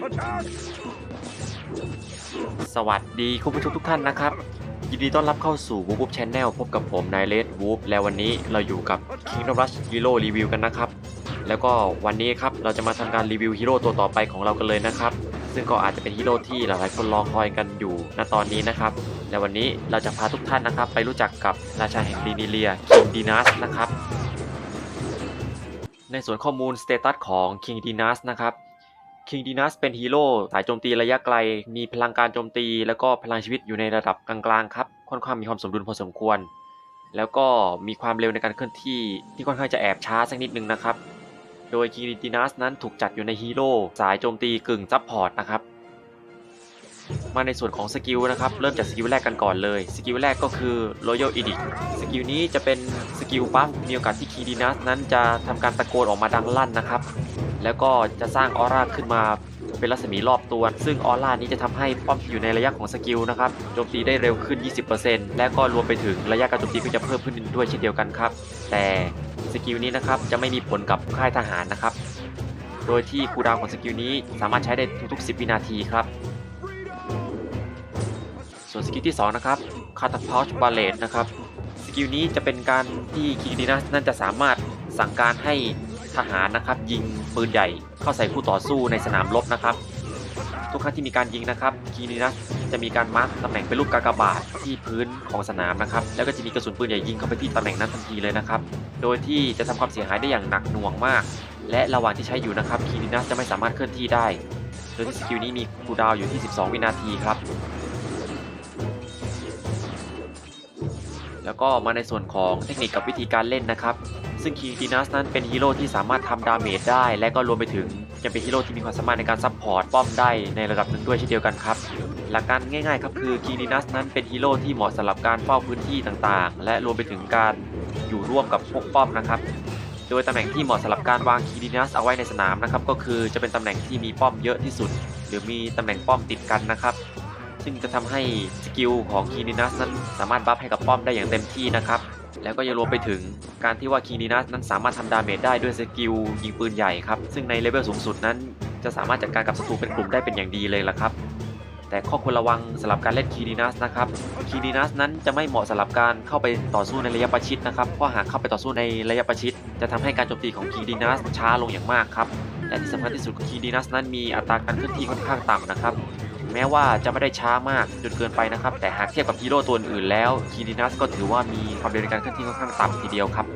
สวัสดีคุณผู้ชมทุกท่านนะครับ ยินดีต้อนรับเข้าสู่ w o o p Channel พบกับผมนายเลดวูฟและวันนี้เราอยู่กับ Kingdom Rush Hero Review กันนะครับ แล้วก็วันนี้ครับเราจะมาทำการรีวิวฮีโร่ตัวต่อไปของเรากันเลยนะครับ ซึ่งก็อาจจะเป็นฮีโร่ที่หลายๆคนรอคอยกันอยู่ณตอนนี้นะครับและวันนี้เราจะพาทุกท่านนะครับ ไปรู้จักกับราชาแห่งดีนิเลีย King Dinas นะครับในส่วนข้อมูลสเตตัสของ King Dinas นะครับ King Dinas เป็นฮีโร่สายโจมตีระยะไกล มีพลังการโจมตี แล้วก็พลังชีวิตอยู่ในระดับกลางๆครับ ค่อนข้างมีความสมดุลพอสมควร แล้วก็มีความเร็วในการเคลื่อนที่ที่ค่อนข้างจะแอบช้าสักนิดนึงนะครับ โดย King Dinas นั้นถูกจัดอยู่ในฮีโร่สายโจมตีกึ่งซับพอร์ตนะครับ มาในส่วนของสกิลนะครับ เริ่มจากสกิลแรกกันก่อนเลย สกิลแรกก็คือ Royal Edict สกิลนี้จะเป็นสกิลบัฟมีโอกาสที่ King Dinas นั้นจะทำการตะโกนออกมาดังลั่นนะครับ แล้วก็จะสร้างออร่าขึ้นมาเป็นรัศมีรอบตัว ซึ่งออร่านี้จะทำให้ป้อมอยู่ในระยะของสกิลนะครับโจมตีได้เร็วขึ้น 20%และก็รวมไปถึงระยะการโจมตีก็จะเพิ่มขึ้นด้วยเช่นเดียวกันครับ แต่สกิลนี้นะครับจะไม่มีผลกับค่ายทหารนะครับ โดยที่คูลดาวของสกิลนี้สามารถใช้ได้ทุกๆ 10 วินาทีครับ ส่วนสกิลที่ 2 นะครับ Catapult Ballet นะครับสกิลนี้จะเป็นการที่คิงดีนัสนั่นจะสามารถสั่งการให้ ทหารนะครับ ยิงปืนใหญ่เข้าใส่คู่ต่อสู้ในสนามรบนะครับ ทุกครั้งที่มีการยิงนะครับคิงดีนัสจะมีการมาร์กตำแหน่งเป็นรูปกากบาทที่พื้นของสนามนะครับ แล้วก็จะมีกระสุนปืนใหญ่ยิงเข้าไปที่ตำแหน่งนั้นทันทีเลยนะครับ โดยที่จะทำความเสียหายได้อย่างหนักหน่วงมาก และระหว่างที่ใช้อยู่นะครับคิงดีนัสจะไม่สามารถเคลื่อนที่ได้ โดยที่สกิลนี้มีคูดาวอยู่ที่ 12 วินาทีครับแล้วก็มาในส่วนของเทคนิคกับวิธีการเล่นนะครับ ซึ่งคิงดีนัสนั้นเป็นฮีโร่ที่สามารถทำดาเมจได้ และก็รวมไปถึงยังเป็นฮีโร่ที่มีความสามารถในการซัพพอร์ตป้อมได้ในระดับหนึ่งด้วยเช่นเดียวกันครับ หลักการง่ายๆครับคือคิงดีนัสนั้นเป็นฮีโร่ที่เหมาะสำหรับการเฝ้าพื้นที่ต่างๆ และรวมไปถึงการอยู่ร่วมกับพวกป้อมนะครับโดยตำแหน่งที่เหมาะสำหรับการวางคีดีนัสเอาไว้ในสนามนะครับก็คือจะเป็นตำแหน่งที่มีป้อมเยอะที่สุด หรือมีตำแหน่งป้อมติดกันนะครับ ซึ่งจะทำให้สกิลของคีดีนัสนั้นสามารถบัฟให้กับป้อมได้อย่างเต็มที่นะครับ แล้วก็ยังรวมไปถึง การที่ว่าคีดีนัสนั้นสามารถทำดาเมจได้ด้วยสกิลยิงปืนใหญ่ครับ ซึ่งในเลเวลสูงสุดนั้น จะสามารถจัดการกับศัตรูเป็นกลุ่มได้เป็นอย่างดีเลยละครับ แต่ข้อควรระวังสำหรับการเล่นคีดีนัสนะครับคีดีนัสนั้นจะไม่เหมาะสำหรับการเข้าไปต่อสู้ในระยะประชิดนะครับเพราะหากเข้าไปต่อสู้ในระยะประชิด จะทำให้การโจมตีของคีดีนัสช้าลงอย่างมากครับและที่สำคัญที่สุดคีดีนัสนั้นมีอัตราการเคลื่อนที่ค่อนข้างต่ำนะครับ แม้ว่าจะไม่ได้ช้ามากจนเกินไปนะครับ แต่หากเทียบกับฮีโร่ตัวอื่นแล้วคีดีนัสก็ถือว่ามีความเร็วในการเคลื่อนที่ค่อนข้างต่ำทีเดียวครับ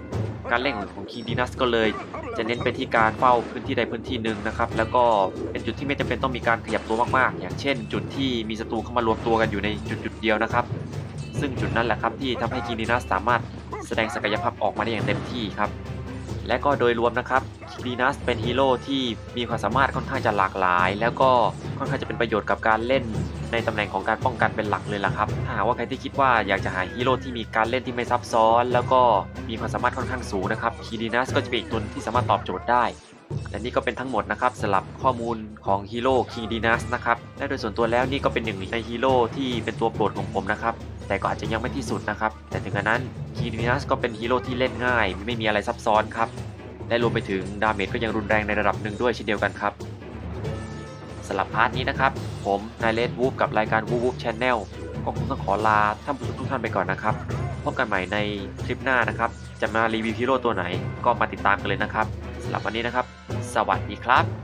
การเล่นของคีดีนัสก็เลย จะเน้นไปที่การเฝ้าพื้นที่ใดพื้นที่หนึ่งนะครับ แล้วก็เป็นจุดที่ไม่จำเป็นต้องมีการขยับตัวมากๆ อย่างเช่น จุดที่มีศัตรูเข้ามารวมตัวกันอยู่ในจุดจุดเดียวนะครับ ซึ่งจุดนั้นแหละครับที่ทำให้คีดีนัสสามารถแสดงศักยภาพออกมาได้อย่างเต็มที่ครับ และก็โดยรวมนะครับคีดีนัสเป็นฮีโร่ที่มีความสามารถค่อนข้างจะหลากหลาย แล้วก็ค่อนข้างจะเป็นประโยชน์กับการเล่น ในตำแหน่งของการป้องกันเป็นหลักเลยล่ะครับ ถ้าหากว่าใครที่คิดว่าอยากจะหาฮีโร่ที่มีการเล่นที่ไม่ซับซ้อน แล้วก็มีความสามารถค่อนข้างสูงนะครับคีดีนัสก็จะเป็นอีกตัวที่สามารถตอบโจทย์ได้และนี่ก็เป็นทั้งหมดนะครับสำหรับข้อมูลของฮีโร่คิงดีนัสนะครับและโดยส่วนตัวแล้วนี่ก็เป็นหนึ่งในฮีโร่ที่เป็นตัวโปรดของผมนะครับ แต่ก็อาจจะยังไม่ที่สุดนะครับ แต่ถึงกระนั้นคิงดีนัสก็เป็นฮีโร่ที่เล่นง่าย ไม่มีอะไรซับซ้อนครับ และรวมไปถึงดาเมจก็ยังรุนแรงในระดับหนึ่งด้วยเช่นเดียวกันครับสำหรับพาร์ทนี้นะครับ ผมนายเลดวูฟกับรายการวูฟวูฟชนแนลก็คงต้องขอลาท่านผู้ชมทุกท่านไปก่อนนะครับพบกันใหม่ในคลิปหน้านะครับ จะมารีวิวฮีโร่ตัวไหนก็มาติดตามกันเลยนะครับสำหรับวันนี้นะครับ สวัสดีครับ